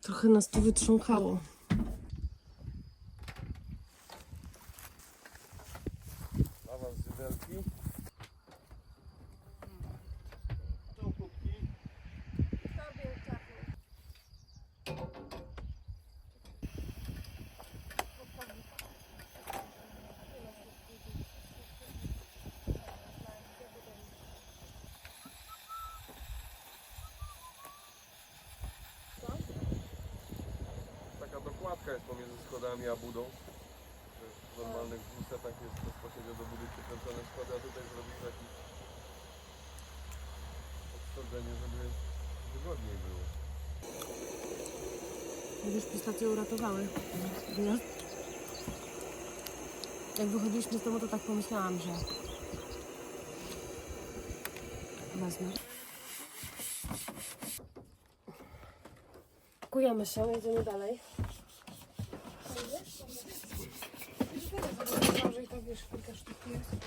Trochę nas tu wytrząkało. Dokładka jest pomiędzy schodami a budą. W normalnych dwusetach jest bezpośrednio do budy przykręcone schody, a tutaj zrobili takie odchodzenie, żeby wygodniej było. Wiesz, pistacje uratowały. Nie? Jak wychodziliśmy z domu, to tak pomyślałam, że wezmę. Pakujemy się, jedziemy dalej. Może i tak wiesz, kilka sztuk jest. To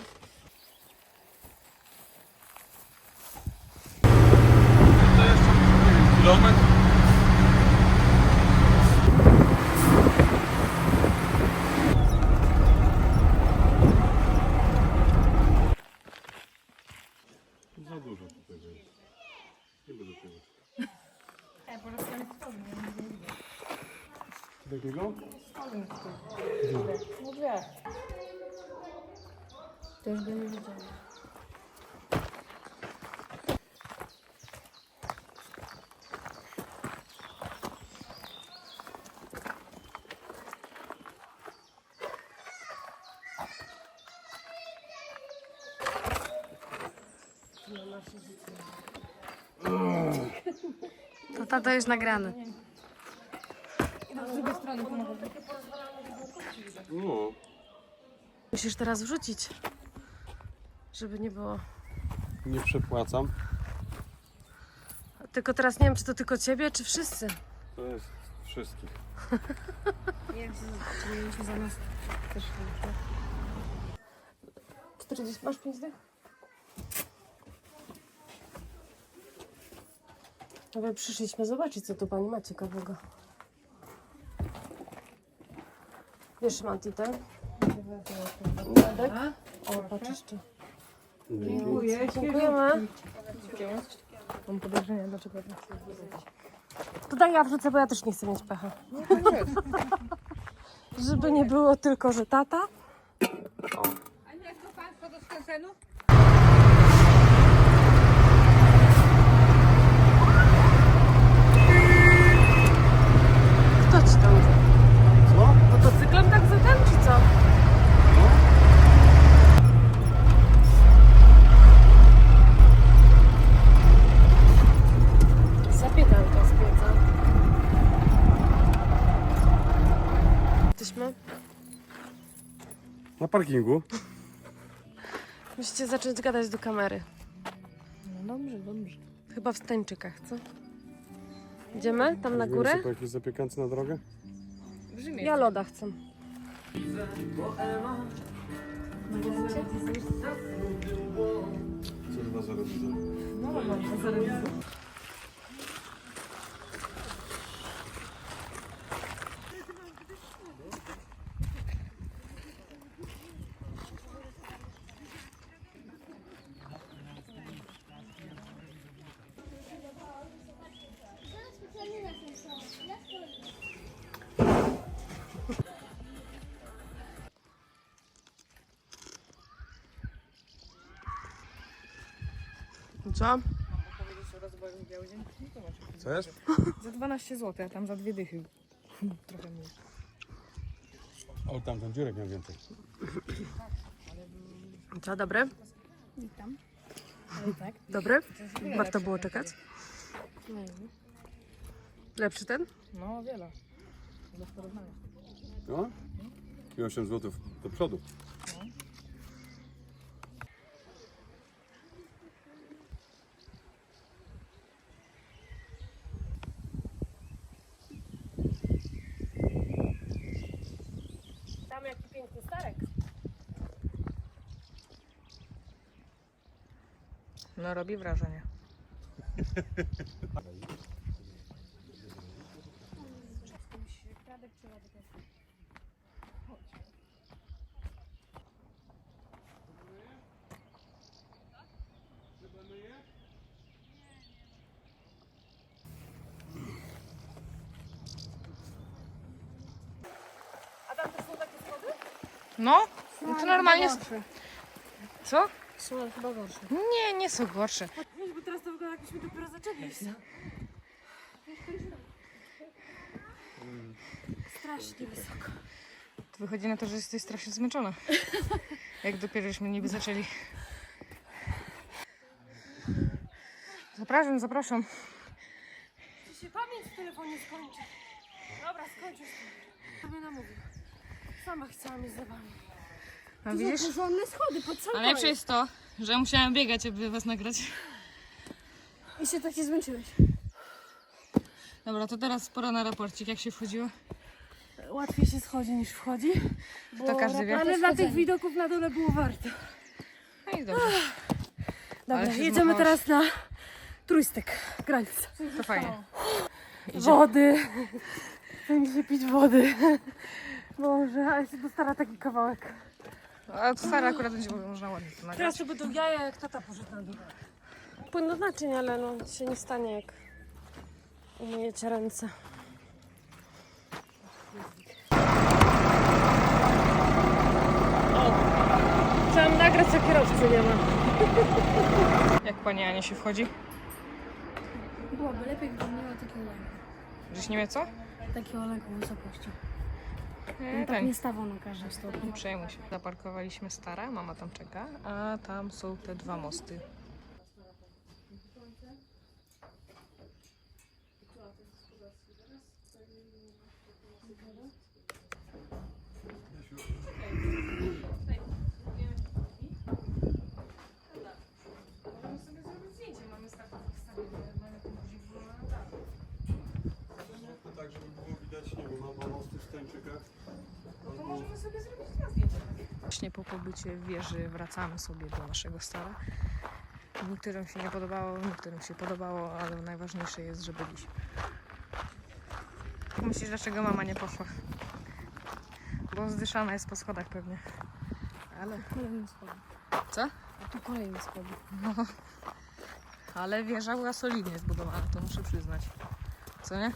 kilometr. Za dużo tutaj jest. Nie będę tego. Takiego? Mówię. To już go nie. To tata jest nagrany. No. Musisz teraz wrzucić, żeby nie było. Nie przepłacam. Tylko teraz nie wiem, czy to tylko ciebie, czy wszyscy. To jest wszystkich. Jak się za nas też 40, masz 5 dych? No my przyszliśmy zobaczyć, co tu pani ma ciekawego. Wiesz, Mantitę? Dziadek? O, patrz jeszcze. Dziękuję. Dziękujemy. Mam podejrzenia, dlaczego nie chcę To daj ja wrzucę, bo ja też nie chcę mieć pecha. Żeby nie było tylko, że tata. A nie to państwo do skansenu? Kto ci tam? Co? Motocyklem tak za ten, czy co? Parkingu. Musicie zacząć gadać do kamery. No dobrze, dobrze. Chyba w Stańczykach, co? Idziemy tam na górę? sobie po jakiejś zapiekance na drogę? W Rzymie. Ja loda chcę. Co chyba zarobić? No, mam Co jest? Za 12 zł, a tam za dwie dychy. Trochę mniej. O, tam ten dziurek miał więcej. Co, dobry? Witam. Tak? Dobry? wiele Warto lepsze było czekać? Lepszy ten? No, wiele. Bez porównania. No? I 8 zł do przodu. No robi wrażenie. No, no to normalnie. jest- Co? Są chyba gorsze. Nie, nie są gorsze. Bo teraz to wygląda jakbyśmy dopiero zaczęli. Strasznie wysoko. To wychodzi na to, że jesteś strasznie zmęczona. Jak dopiero żeśmy niby zaczęli. Zapraszam, zapraszam. Czy się pamięć w telefonie skończy? Dobra, skończysz. Sobie namówił. Sama chciałam iść za wami. No widzisz? Porządne schody pod sam A najlepsze jest to, że musiałam biegać, aby was nagrać. I się tak się zmęczyłeś. Dobra, to teraz pora na raporcik, jak się wchodziło. Łatwiej się schodzi niż wchodzi. To każdy wie. Ale dla tych widoków na dole było warto. No i dobrze, Dobra, Ale się jedziemy teraz na trójstek, granica. to fajnie. Wody. Chce mi się pić wody. Boże, a jeszcze dostara taki kawałek. A to stara akurat będzie można ładnie to nagrać. Teraz to będą jaja, jak tata poszedł na dół. Płyn do naczyń, ale no się nie stanie, jak umyjecie ręce. O, chciałam nagrać, a kierowcy nie ma. Jak pani Ania się wchodzi? Byłoby lepiej, gdyby nie miała takiego lęku. Żeś nie wie co? Takiego lęku wysokości. Nie, tak ten. nie stawał na każdym stopniu. Nie przejmuj się. Zaparkowaliśmy stara, mama tam czeka, a tam są te dwa mosty. Tak, żeby było widać, nie wiem, albo mosty w Stańczykach. Właśnie po pobycie w wieży wracamy sobie do naszego stara. Niektórym się nie podobało, niektórym się podobało, ale najważniejsze jest, że byliśmy. Myślisz, dlaczego mama nie poszła? Bo zdyszana jest po schodach pewnie. Ale, Kolejny schodek. co? A tu kolejny schodek. No. Ale wieża była solidnie zbudowana, to muszę przyznać. Co nie?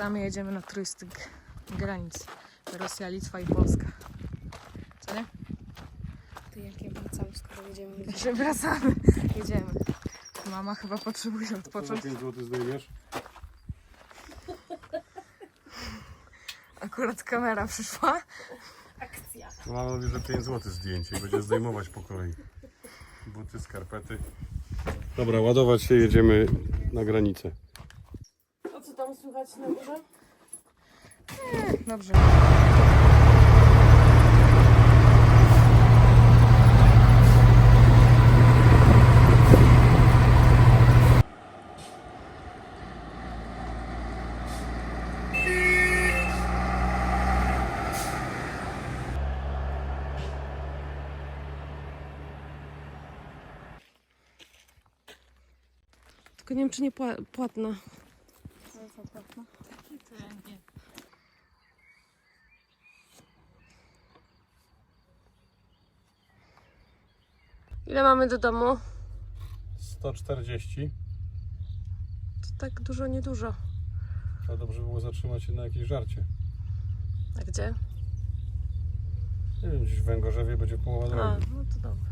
Wracamy, jedziemy na turystyk granic. Rosja, Litwa i Polska. Co nie? Ty jakie wracamy, skoro jedziemy. Że wracamy. Jedziemy. Mama chyba potrzebuje odpocząć. 5 zł zdejmiesz? Akurat kamera przyszła. Akcja. Mama mówi, że 5 zł zdjęcie i będzie zdejmować po kolei. Buty, skarpety. Dobra, ładować się, jedziemy na granicę. Słychać na górze? Dobrze. Tylko nie wiem, czy nie pła- płatna. Ile mamy do domu? 140. To tak dużo, niedużo. Ale dobrze było zatrzymać się na jakieś żarcie. A gdzie? Nie wiem, gdzieś w Węgorzewie będzie połowa A, drogi. no to dobra.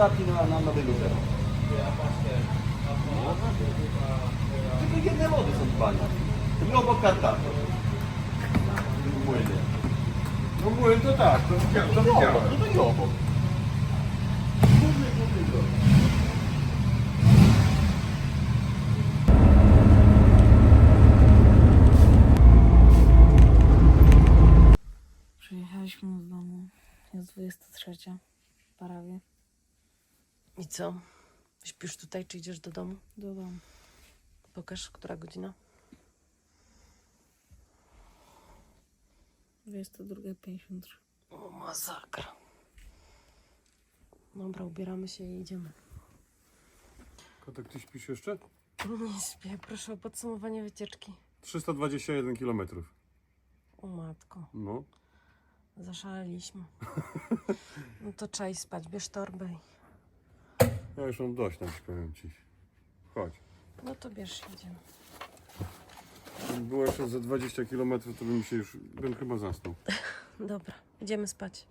Dodatki na, na nowego zera. Tylko jedne wody są dbania. I obok kartator. Młyny. No młyn to tak, to widziałem. To to i obok. Główny, główny drog. Przyjechaliśmy z domu. Jest 23. Prawie. I co? Śpisz tutaj, czy idziesz do domu? Do domu. Pokaż, która godzina? 22.53. O, masakra. Dobra, ubieramy się i idziemy. Kotek, ty śpisz jeszcze? Nie śpię, proszę o podsumowanie wycieczki. 321 km. O matko, No. zaszaleliśmy. No to trzeba iść spać, bierz torbę i... Ja już mam dość, tak powiem ci. Chodź. No to bierz się, idziemy. Gdyby Było jeszcze za 20 km, to bym się już, bym chyba zasnął. Dobra, idziemy spać.